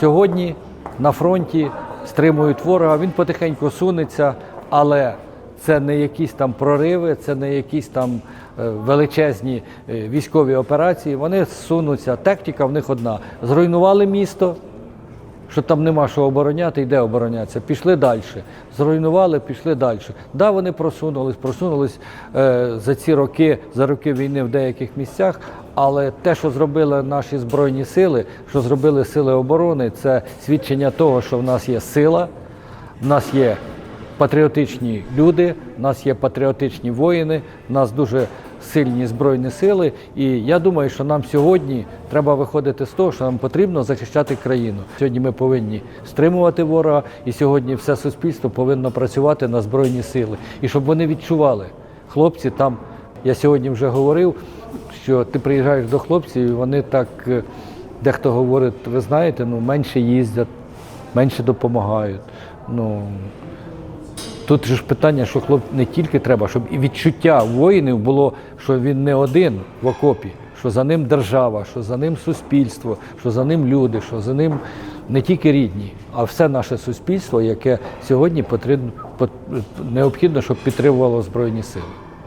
сьогодні на фронті стримують ворога. Він потихеньку сунеться, але це не якісь там прориви, це не якісь там е, величезні е, військові операції. Вони сунуться. Тактика в них одна: зруйнували місто. Що там нема що обороняти, йде оборонятися. Пішли далі. Зруйнували, пішли далі. Да, вони просунулись, просунулись е, за ці роки, за роки війни в деяких місцях. Але те, що зробили наші збройні сили, що зробили сили оборони, це свідчення того, що в нас є сила, в нас є патріотичні люди, в нас є патріотичні воїни, в нас дуже сильні збройні сили. І я думаю, що нам сьогодні треба виходити з того, що нам потрібно захищати країну. Сьогодні ми повинні стримувати ворога, і сьогодні все суспільство повинно працювати на збройні сили. І щоб вони відчували, хлопці там. Я сьогодні вже говорив, що ти приїжджаєш до хлопців, і вони так, е, дехто говорить, ви знаєте, ну менше їздять, менше допомагають. Ну, Тут ж питання, що хлоп не тільки треба, щоб і відчуття воїнів було, що він не один в окопі, що за ним держава, що за ним суспільство, що за ним люди, що за ним не тільки рідні, а все наше суспільство, яке сьогодні потрібно необхідно, щоб підтримувало Збройні сили.